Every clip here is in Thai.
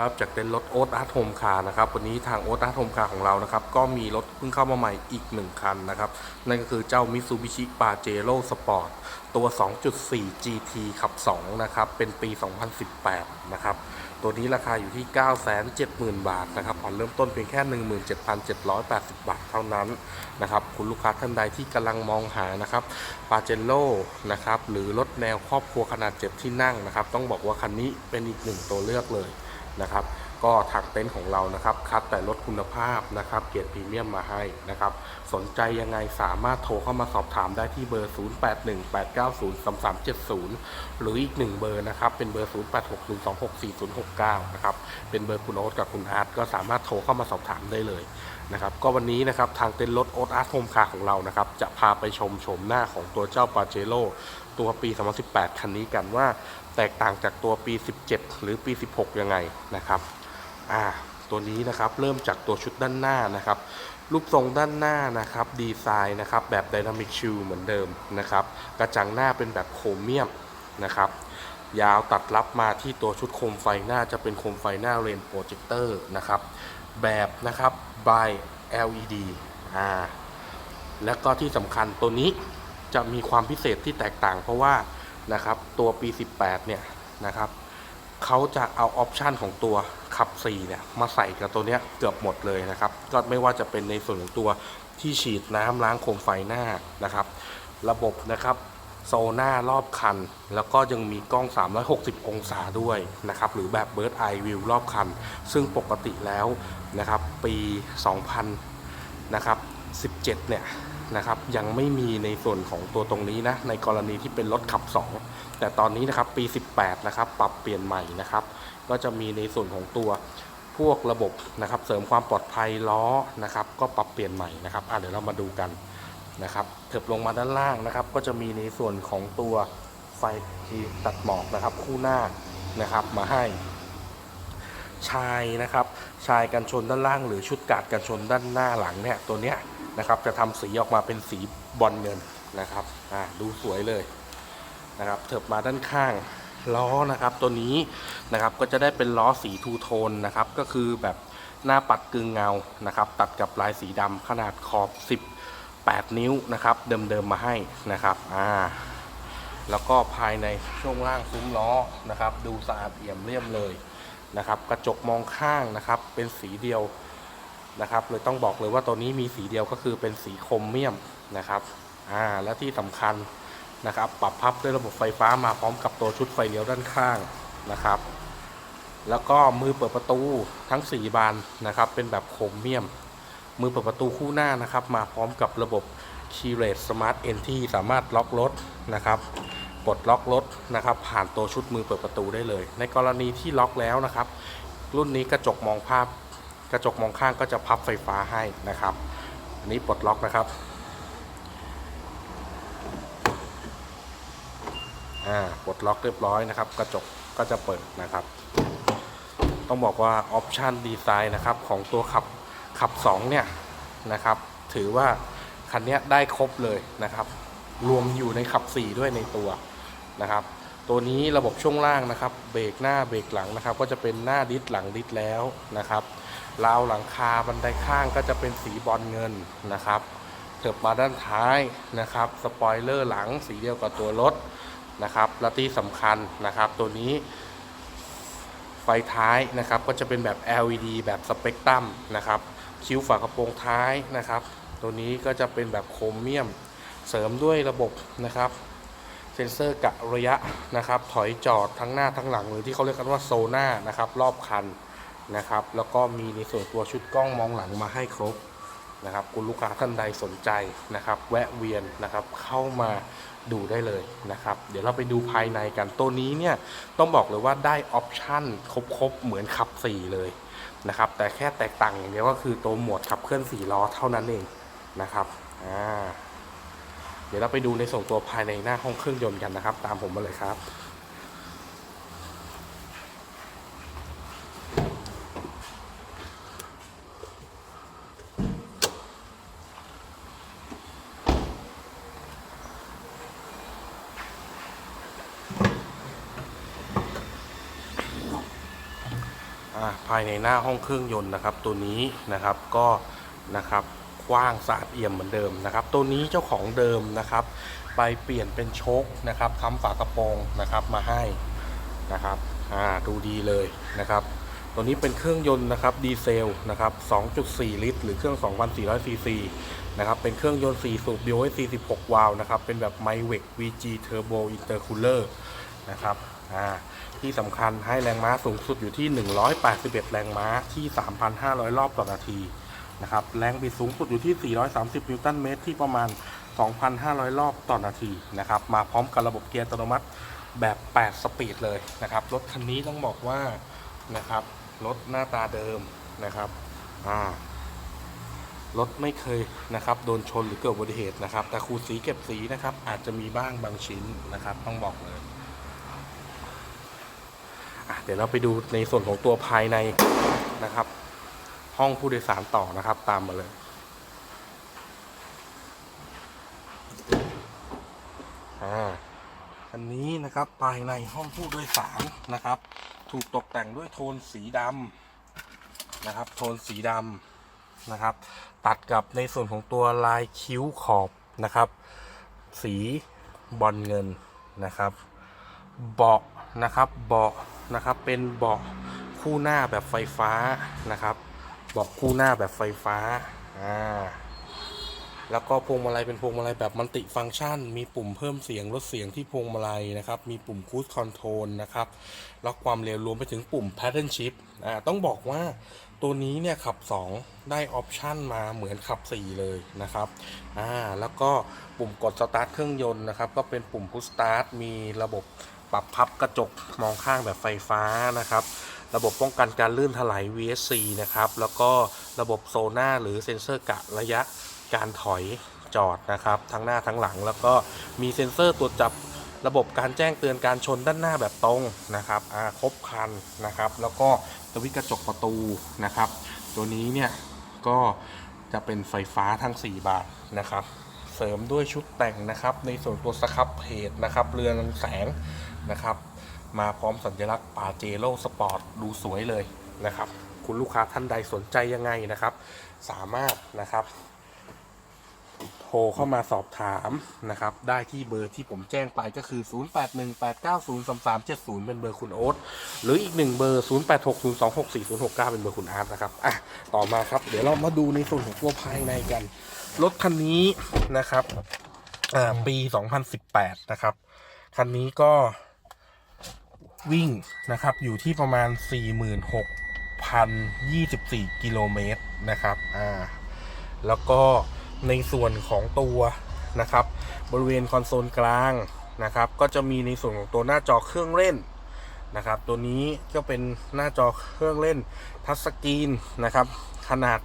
ครับจากเต็นท์รถโอ๊ตอาร์ตโฮมคาร์นะครับวันนี้ทางโอ๊ตอาร์ตโฮมคาร์ของเรานะครับก็มีรถเพิ่งเข้ามาใหม่อีกหนึ่งคันนะครับนั่นก็คือเจ้า Mitsubishi Pajero Sport ตัว 2.4 GT ขับ 2 นะครับ เป็นปี 2018 นะครับ ตัวนี้ราคาอยู่ที่ 970,000 บาทนะครับผ่อนเริ่มต้นเพียงแค่ 17,780 บาทเท่านั้นนะครับ คุณลูกค้าท่านใดที่กำลังมองหานะครับปาเจโ o นะครับ หรือรถแนวครอบครัวขนาดเจ็บที่นั่งนะครับ ต้องบอกว่าคันนี้เป็นอีกหนึ่งตัวเลือกเลย นะครับ ก็ทางเต็นท์ของเรานะครับ คัดแต่รถคุณภาพนะครับ เกียรติพรีเมียมมาให้นะครับ สนใจยังไงสามารถโทรเข้ามาสอบถามได้ที่เบอร์ 0818903370 หรืออีกหนึ่งเบอร์นะครับ เป็นเบอร์ 0860264069 นะครับ เป็นเบอร์คุณโอ๊ตกับคุณอาร์ตก็สามารถโทรเข้ามาสอบถามได้เลย นะครับก็วันนี้นะครับทางเต็นท์รถโอ๊ตอาร์ตโฮมคาร์ของเรานะครับจะพาไปชมโฉมหน้าของตัวเจ้าปาเจโ o ตัวปี 2018 คันนี้กันว่าแตกต่างจากตัวปี 17 หรือปี 16 ยังไงนะครับอ่าตัวนี้นะครับเริ่มจากตัวชุดด้านหน้านะครับรูปทรงด้านหน้านะครับดีไซน์นะครับแบบ Dynamic s h i e l เหมือนเดิมนะครับกระจังหน้าเป็นแบบโครเมียมนะครับยาวตัดรับมาที่ตัวชุดโคมไฟหน้าจะเป็นโคมไฟหน้าเรนโปรเจคเตอร์นะครับแบบนะครับ by LED อ่าแล้วก็ที่สำคัญตัวนี้จะมีความพิเศษที่แตกต่าง เพราะว่านะครับตัวปี 18 เนี่ยนะครับเขาจะเอาออปชันของตัวขับ4เนี่ยมาใส่กับตัวเนี้ยเกือบหมดเลยนะครับ ก็ไม่ว่าจะเป็นในส่วนของตัวที่ฉีดน้ำล้างโคมไฟหน้านะครับ ระบบนะครับโซน่ารอบคัน แล้วก็ยังมีกล้อง 360 องศาด้วยนะครับ หรือแบบ Bird Eye View รอบคัน ซึ่งปกติแล้ว นะครับปี 2000นะครับ17เนี่ยนะครับยังไม่มีในส่วนของตัวตรงนี้นะในกรณีที่เป็นรถขับ 2 แต่ตอนนี้นะครับปี 18นะครับปรับเปลี่ยนใหม่นะครับ ก็จะมีในส่วนของตัวพวกระบบนะครับเสริมความปลอดภัยล้อนะครับ ก็ปรับเปลี่ยนใหม่นะครับอะเดี๋ยวเรามาดูกันนะครับเถิบลงมาด้านล่างนะครับ ก็จะมีในส่วนของตัวไฟตัดหมอกนะครับ คู่หน้านะครับมาให้ ชายนะครับชายกันชนด้านล่าง หรือชุดกาดกันชนด้านหน้าหลังเนี่ยตัวเนี้ยนะครับจะทำสีออกมาเป็นสีบอลเงินนะครับอ่าดูสวยเลยนะครับเถิบมาด้านข้างล้อนะครับตัวนี้นะครับก็จะได้เป็นล้อสีทูโทนนะครับก็คือแบบหน้าปัดกึ่งเงานะครับตัดกับลายสีดำขนาดขอบ 18 นิ้วนะครับเดิมๆมาให้นะครับอ่าแล้วก็ภายในช่วงล่างซุ้มล้อนะครับ ดูสะอาดเอี่ยมเรียบเลย นะครับ กระจกมองข้างนะครับ เป็นสีเดียวนะครับเลยต้องบอกเลยว่าตัวนี้มีสีเดียวก็คือเป็นสีโครเมียมนะครับอ่าและที่สำคัญนะครับ ปรับพับด้วยระบบไฟฟ้ามาพร้อมกับตัวชุดไฟเลี้ยวด้านข้างนะครับ แล้วก็มือเปิดประตูทั้ง 4 บานนะครับ เป็นแบบโครเมียม มือเปิดประตูคู่หน้านะครับ มาพร้อมกับระบบ Keyless Smart Entry สามารถล็อกรถนะครับ ปลดล็อกรถนะครับ ผ่านตัวชุดมือเปิดประตูได้เลย ในกรณีที่ล็อกแล้วนะครับ รุ่นนี้กระจกมองภาพ กระจกมองข้างก็จะพับไฟฟ้าให้นะครับ อันนี้ปลดล็อกนะครับอ่าปลดล็อกเรียบร้อยนะครับ กระจกก็จะเปิดนะครับ ต้องบอกว่าออปชันดีไซน์นะครับของตัวขับขับ 2 เนี่ยนะครับ ถือว่าคันนี้ได้ครบเลยนะครับ รวมอยู่ในขับ 4 ด้วยในตัว นะครับ ตัวนี้ระบบช่วงล่างนะครับเบรกหน้าเบรกหลังนะครับ ก็จะเป็นหน้าดิสหลังดิสแล้วนะครับราวหลังคาบันไดข้างก็จะเป็นสีบอลเงินนะครับเถิบมาด้านท้ายนะครับสปอยเลอร์หลังสีเดียวกับตัวรถนะครับและที่สำคัญนะครับ ตัวนี้ไฟท้ายนะครับก็จะเป็นแบบ LED แบบสเปกตรัมนะครับคิ้วฝากระโปรงท้ายนะครับ ตัวนี้ก็จะเป็นแบบโครเมียม เสริมด้วยระบบนะครับ ซ็นเซอร์กะระยะนะครับ ถอยจอดทั้งหน้าทั้งหลังหรือที่เขาเรียกกันว่าโซน่านะครับ รอบคันนะครับ แล้วก็มีในส่วนตัวชุดกล้องมองหลังมาให้ครบนะครับ คุณลูกค้าท่านใดสนใจนะครับ แวะเวียนนะครับเข้ามาดูได้เลยนะครับ เดี๋ยวเราไปดูภายในกัน ตัวนี้เนี่ยต้องบอกเลยว่าได้ออปชั่นครบๆ เหมือนขับ 4 เลยนะครับ แต่แค่แตกต่างอย่างเดียวก็คือตัวโหมดขับเคลื่อน 4 ล้อเท่านั้นเองนะครับ อ่า เดี๋ยวเราไปดูในส่วนตัวภายในหน้าห้องเครื่องยนต์กันนะครับ ตามผมมาเลยครับอ่าภายในหน้าห้องเครื่องยนต์นะครับ ตัวนี้นะครับก็นะครับ กว้างสะอาดเอี่ยมเหมือนเดิมนะครับ ตัวนี้เจ้าของเดิมนะครับ ไปเปลี่ยนเป็นโชคนะครับทำฝากระโปรงนะครับมาให้นะครับอ่าดูดีเลยนะครับตัวนี้เป็นเครื่องยนต์นะครับดีเซลนะครับ 2.4 ลิตร หรือเครื่อง 2,400 ซีซีนะครับ เป็นเครื่องยนต์ 4 สูบ DOS 46 วาล์วนะครับ เป็นแบบ m y w e c VG Turbo Intercooler นะครับ อ่า ที่สำคัญให้แรงม้าสูงสุดอยู่ที่ 181 แรงม้าที่ 3,500 รอบต่อนาที นะครับ แรงบิดสูงสุดอยู่ที่ 430 นิวตันเมตรที่ประมาณ 2,500 รอบต่อนาทีนะครับ มาพร้อมกับระบบเกียร์อัตโนมัติแบบ 8 สปีดเลยนะครับ รถคันนี้ต้องบอกว่านะครับ รถหน้าตาเดิมนะครับอ่ารถไม่เคยนะครับโดนชนหรือเกิดอุบัติเหตุนะครับ แต่ขูดสีเก็บสีนะครับ อาจจะมีบ้างบางชิ้นนะครับ ต้องบอกเลยเดี๋ยวเราไปดูในส่วนของตัวภายในนะครับ ห้องผู้โดยสารต่อนะครับ ตามมาเลยอ่าอันนี้นะครับภายในห้องผู้โดยสารนะครับ ถูกตกแต่งด้วยโทนสีดำนะครับ โทนสีดำนะครับ ตัดกับในส่วนของตัวลายคิ้วขอบนะครับ สีบอลเงินนะครับเบาะนะครับเบาะนะครับเป็นเบาะคู่หน้าแบบไฟฟ้านะครับ บาะคู่หน้าแบบไฟฟ้า อ่า แล้วก็พวงมาลัยเป็นพวงมาลัยแบบมัลติฟังก์ชัน มีปุ่มเพิ่มเสียงลดเสียงที่พวงมาลัยนะครับ มีปุ่มคู i คอนโทรลนะครับ ล็อกความเร็วรวมไปถึงปุ่ม Pattern Shift อ่า ต้องบอกว่าตัวนี้เนี่ยขับ 2 ได้ออปชันมาเหมือนขับ 4 เลยนะครับ อ่า แล้วก็ปุ่มกดสตาร์ทเครื่องยนต์นะครับ ก็เป็นปุ่ม Push Start มีระบบปรับพับกระจกมองข้างแบบไฟฟ้านะครับ ระบบป้องกันการลื่นถลาย VSC นะครับ แล้วก็ระบบโซน่าหรือเซ็นเซอร์กะระยะการถอยจอดนะครับ ทั้งหน้าทั้งหลัง แล้วก็มีเซ็นเซอร์ตรวจจับระบบการแจ้งเตือนการชนด้านหน้าแบบตรงนะครับครบครันนะครับ แล้วก็สวิตช์กระจกประตูนะครับ ตัวนี้เนี่ยก็จะเป็นไฟฟ้าทั้ง 4 บานนะครับ เสริมด้วยชุดแต่งนะครับ ในส่วนตัวสครับเพจนะครับ เรือนแสงนะครับ มาพร้อมสัญลักษณ์ปาเจโร่สปอร์ตดูสวยเลยนะครับ คุณลูกค้าท่านใดสนใจยังไงนะครับ สามารถนะครับ โทรเข้ามาสอบถามนะครับ ได้ที่เบอร์ที่ผมแจ้งไปก็คือ 0818903370 เป็นเบอร์คุณโอ๊ตหรืออีกหนึ่งเบอร์ 0860264069 เป็นเบอร์คุณอาร์ตนะครับอะต่อมาครับ เดี๋ยวเรามาดูในส่วนของตัวภายในกัน รถคันนี้นะครับอ่าปี 2018 นะครับ คันนี้ก็ วิ่งนะครับอยู่ที่ประมาณ 46,024 กิโลเมตรนะครับอ่าแล้วก็ในส่วนของตัวนะครับ บริเวณคอนโซลกลางนะครับ ก็จะมีในส่วนของตัวหน้าจอเครื่องเล่นนะครับ ตัวนี้ก็เป็นหน้าจอเครื่องเล่นทัชสกรีนนะครับ ขนาด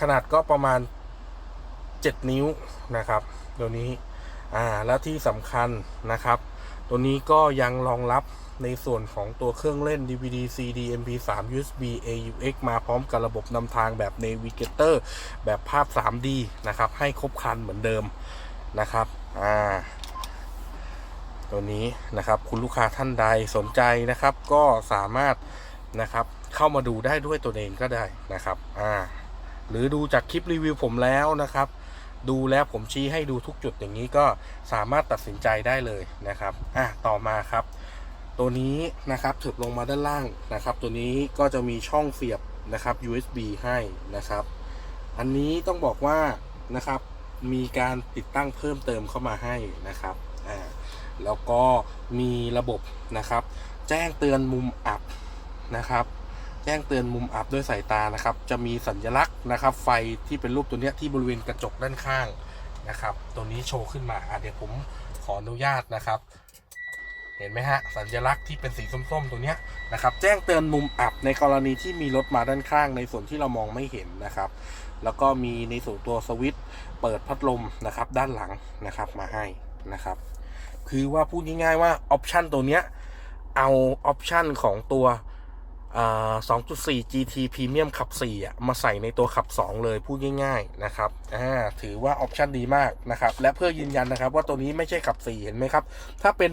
ขนาดก็ประมาณ 7 นิ้วนะครับ ตัวนี้อ่าแล้วที่สำคัญนะครับ ตัวนี้ก็ยังรองรับในส่วนของตัวเครื่องเล่น DVD CD MP3 USB AUX มาพร้อมกับระบบนำทางแบบ Navigator แบบภาพ 3D นะครับ ให้ครบครันเหมือนเดิมนะครับ อ่า ตัวนี้นะครับ คุณลูกค้าท่านใดสนใจนะครับ ก็สามารถนะครับเข้ามาดูได้ด้วยตัวเองก็ได้นะครับ อ่า หรือดูจากคลิปรีวิวผมแล้วนะครับ ดูแล้วผมชี้ให้ดูทุกจุดอย่างนี้ก็สามารถตัดสินใจได้เลยนะครับอะต่อมาครับ ตัวนี้นะครับถึบลงมาด้านล่างนะครับ ตัวนี้ก็จะมีช่องเสียบนะครับ USB ให้นะครับ อันนี้ต้องบอกว่านะครับมีการติดตั้งเพิ่มเติมเข้ามาให้นะครับอ่าแล้วก็มีระบบนะครับ แจ้งเตือนมุมอับนะครับ แจ้งเตือนมุมอับด้วยสายตานะครับ จะมีสัญลักษณ์นะครับ ไฟที่เป็นรูปตัวเนี้ยที่บริเวณกระจกด้านข้างนะครับ ตัวนี้โชว์ขึ้นมาเดี๋ยวผมขออนุญาตนะครับ เห็นไหมฮะสัญลักษณ์ที่เป็นสีส้มๆตรงเนี้ยนะครับ แจ้งเตือนมุมอับในกรณีที่มีรถมาด้านข้าง ในส่วนที่เรามองไม่เห็นนะครับ แล้วก็มีในส่วนตัวสวิตช์เปิดพัดลมนะครับ ด้านหลังนะครับมาให้นะครับ คือว่าพูดง่ายๆว่าออปชันตัวเนี้ยเอาออปชันของตัว 2.4 GT Premium ขับ 4 อะ มาใส่ในตัวขับ 2 เลย พูดง่าย ๆ นะครับ อ่า ถือว่าออปชันดีมากนะครับ และเพื่อยืนยันนะครับ ว่าตัวนี้ไม่ใช่ขับ 4 เห็นไหมครับ ถ้าเป็น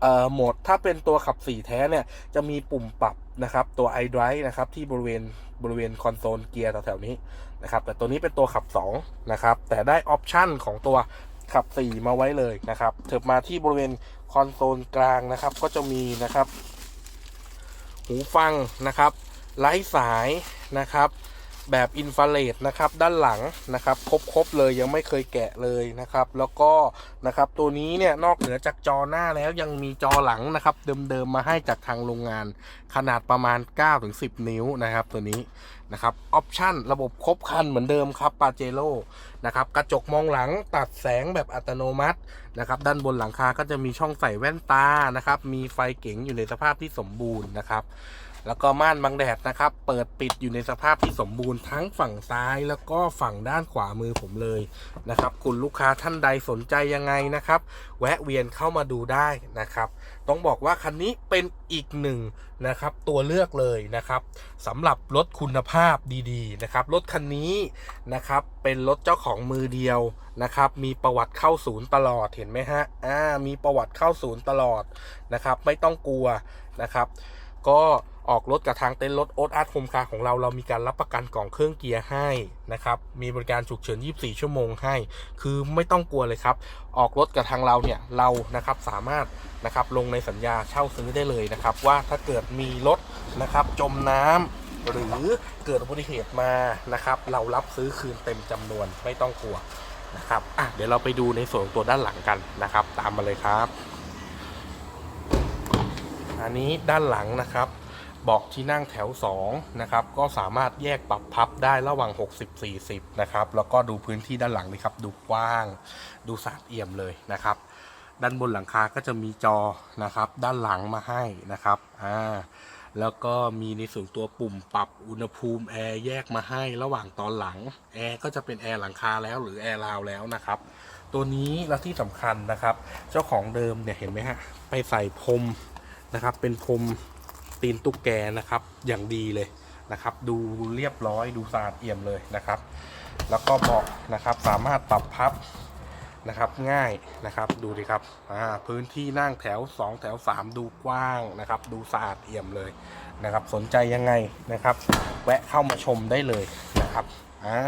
เอ่อโหมดถ้าเป็นตัวขับ 4 แท้เนี่ย จะมีปุ่มปรับนะครับ ตัว iDrive นะครับ ที่บริเวณบริเวณคอนโซลเกียร์แถวๆนี้นะครับ แต่ตัวนี้เป็นตัวขับ 2 นะครับ แต่ได้ออปชันของตัวขับ 4 มาไว้เลยนะครับเถิบมาที่บริเวณคอนโซลกลางนะครับ ก็จะมีนะครับ หูฟังนะครับไร้สายนะครับ แบบอินฟราเรดนะครับด้านหลังนะครับครบๆเลยยังไม่เคยแกะเลยนะครับ แล้วก็นะครับตัวนี้เนี่ยนอกเหนือจากจอหน้าแล้วยังมีจอหลังนะครับ เดิมๆมาให้จากทางโรงงาน ขนาดประมาณ 9-10 นิ้วนะครับ ตัวนี้นะครับออปชั่นระบบครบคันเหมือนเดิมครับปาเจโร่นะครับกระจกมองหลังตัดแสงแบบอัตโนมัตินะครับด้านบนหลังคาก็จะมีช่องใส่แว่นตานะครับมีไฟเก๋งอยู่ในสภาพที่สมบูรณ์นะครับ แล้วก็ม่านบังแดดนะครับ เปิดปิดอยู่ในสภาพที่สมบูรณ์ทั้งฝั่งซ้ายแล้วก็ฝั่งด้านขวามือผมเลยนะครับ คุณลูกค้าท่านใดสนใจยังไงนะครับ แวะเวียนเข้ามาดูได้นะครับ ต้องบอกว่าคันนี้เป็นอีกหนึ่งนะครับตัวเลือกเลยนะครับสำหรับรถคุณภาพดีๆนะครับรถคันนี้นะครับเป็นรถเจ้าของมือเดียวนะครับ มีประวัติเข้าศูนย์ตลอดเห็นไหมฮะอ่ามีประวัติเข้าศูนย์ตลอดนะครับ ไม่ต้องกลัวนะครับ ก็ออกรถกับทางเต็นท์รถโอ๊ตอาร์ตโฮมคาร์ของเรา เรามีการรับประกันกล่องเครื่องเกียร์ให้นะครับ มีบริการฉุกเฉิน 24 ชั่วโมงให้ คือไม่ต้องกลัวเลยครับ ออกรถกับทางเราเนี่ย เรานะครับสามารถนะครับลงในสัญญาเช่าซื้อได้เลยนะครับ ว่าถ้าเกิดมีรถนะครับจมน้ำหรือเกิดอุบัติเหตุมานะครับ เรารับซื้อคืนเต็มจำนวนไม่ต้องกลัวนะครับอะเดี๋ยวเราไปดูในส่วนตัวด้านหลังกันนะครับ ตามมาเลยครับ อันนี้ด้านหลังนะครับเบาะที่นั่งแถว2นะครับก็สามารถแยกปรับพับได้ระหว่าง 60-40นะครับแล้วก็ดูพื้นที่ด้านหลังนี่ครับดูกว้าง ดูสะอาดเอี่ยมเลยนะครับ ด้านบนหลังคาก็จะมีจอนะครับ ด้านหลังมาให้นะครับอ่าแล้วก็มีในส่วนตัวปุ่มปรับอุณหภูมิแอร์แยกมาให้ระหว่างตอนหลังแอร์ก็จะเป็นแอร์หลังคาแล้วหรือแอร์ราวแล้วนะครับ ตัวนี้แล้วที่สำคัญนะครับ เจ้าของเดิมเนี่ยเห็นไหมฮะไปใส่พรม นะครับ เป็นพรมตีนตุ๊กแกนะครับ อย่างดีเลยนะครับ ดูเรียบร้อยดูสะอาดเอี่ยมเลยนะครับ แล้วก็เบาะนะครับสามารถปรับพับนะครับง่ายนะครับดูดิครับอ่าพื้นที่นั่งแถว 2 แถว 3 ดูกว้างนะครับ ดูสะอาดเอี่ยมเลยนะครับ สนใจยังไงนะครับ แวะเข้ามาชมได้เลยนะครับอ่า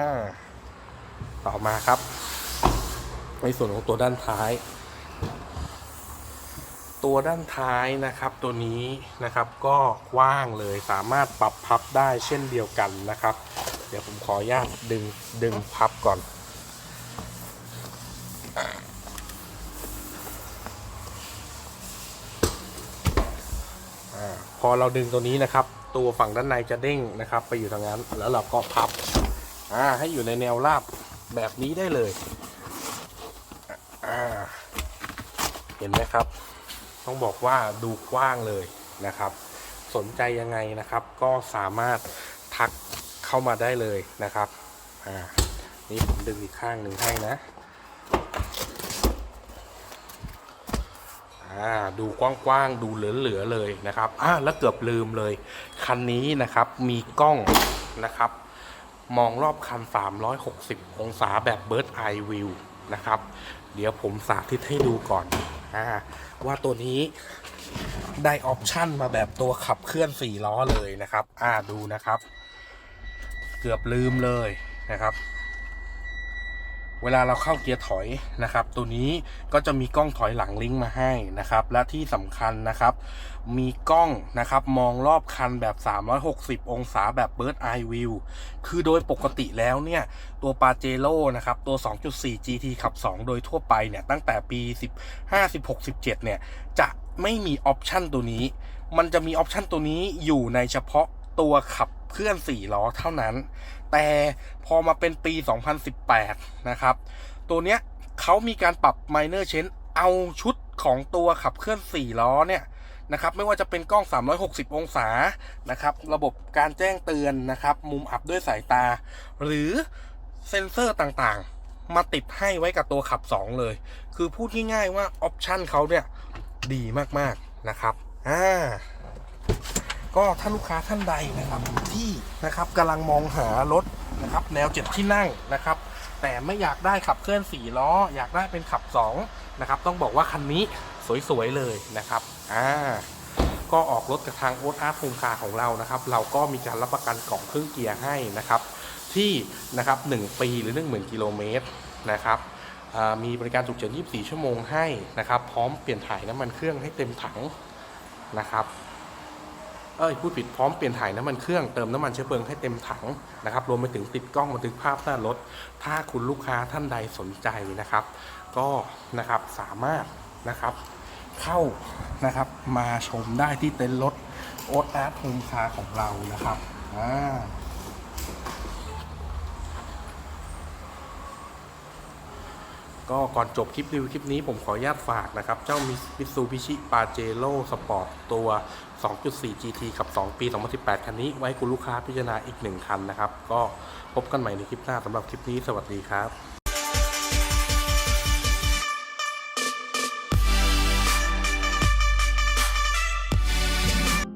ต่อมาครับ ในส่วนของตัวด้านท้าย ตัวด้านท้ายนะครับตัวนี้นะครับก็กว้างเลยสามารถปรับพับได้เช่นเดียวกันนะครับ เดี๋ยวผมขออนุญาตดึงดึงพับก่อนอาพอเราดึงตัวนี้นะครับ ตัวฝั่งด้านในจะเด้งนะครับ ไปอยู่ทางนั้นแล้วเราก็พับอ่าให้อยู่ในแนวราบแบบนี้ได้เลยอ่าเห็นไหมครับ ต้องบอกว่าดูกว้างเลยนะครับ สนใจยังไงนะครับก็สามารถทักเข้ามาได้เลยนะครับอ่านี่ผมดึงอีกข้างหนึ่งให้นะอ่าดูกว้างๆดูเหลือๆเลยนะครับอ่าแล้วเกือบลืมเลย คันนี้นะครับมีกล้องนะครับ มองรอบคัน 360 องศาแบบ Bird Eye View นะครับ เดี๋ยวผมสาธิตให้ดูก่อนอาว่าตัวนี้ได้ออปชันมาแบบตัวขับเคลื่อน4ล้อเลยนะครับ อ่าดูนะครับ เกือบลืมเลยนะครับ เวลาเราเข้าเกียร์ถอยนะครับ ตัวนี้ก็จะมีกล้องถอยหลังลิงก์มาให้นะครับ และที่สำคัญนะครับ มีกล้องนะครับมองรอบคันแบบ 360 องศาแบบ Bird Eye View คือโดยปกติแล้วเนี่ย ตัวปาเจโร่นะครับ ตัว 2.4 GT ขับ 2 โดยทั่วไปเนี่ย ตั้งแต่ปี 15 16 17 เนี่ย จะไม่มีออปชันตัวนี้ มันจะมีออปชันตัวนี้อยู่ในเฉพาะ ตัวขับเคลื่อน4ล้อเท่านั้น แต่พอมาเป็นปี 2018 นะครับ ตัวเนี้ยเขามีการปรับ minor change เอาชุดของตัวขับเคลื่อน 4 ล้อเนี่ยนะครับไม่ว่าจะเป็นกล้อง 360 องศานะครับระบบการแจ้งเตือนนะครับ มุมอับด้วยสายตา หรือเซ็นเซอร์ต่างๆ มาติดให้ไว้กับตัวขับ 2 เลย คือพูดง่ายๆว่าออปชันเขาเนี่ยดีมากๆนะครับอ่า ก็ถ้าลูกค้าท่านใดนะครับที่นะครับกำลังมองหารถนะครับแนวเจ็ดที่นั่งนะครับ แต่ไม่อยากได้ขับเคลื่อน4ล้อ อยากได้เป็นขับ2นะครับต้องบอกว่าคันนี้สวยๆเลยนะครับอ่าก็ออกรถกับทางโอ๊ตอาร์ตโฮมคาของเรานะครับ เราก็มีการรับประกันกล่องเครื่องเกียร์ให้นะครับ ที่นะครับ1ปีหรือ 10,000กิโลเมตรนะครับมีบริการฉุกเฉิน 24 ชั่วโมงให้นะครับ พร้อมเปลี่ยนถ่ายน้ำมันเครื่องให้เต็มถังนะครับ เอ้ยพูดผิดพร้อมเปลี่ยนถ่ายน้ำมันเครื่องเติมน้ำมันเชื้อเพลิงให้เต็มถังนะครับรวมไปถึงติดกล้องบันทึกภาพหน้ารถ ถ้าคุณลูกค้าท่านใดสนใจนะครับ ก็นะครับสามารถนะครับเข้านะครับมาชมได้ที่เต็นท์รถโอ๊ตอาร์ตโฮมคาของเรานะครับอ่าก็ก่อนจบคลิปรีวิวคลิปนี้ผมขออนุญาตฝากนะครับ เจ้ามิตซูบิชิปาเจโร่สปอร์ตตัว 2.4 GT กับ 2 ปี 2018 คันนี้ไว้คุณลูกค้าพิจารณาอีกหนึ่งคันนะครับ ก็พบกันใหม่ในคลิปหน้าสำหรับคลิปนี้สวัสดีครับ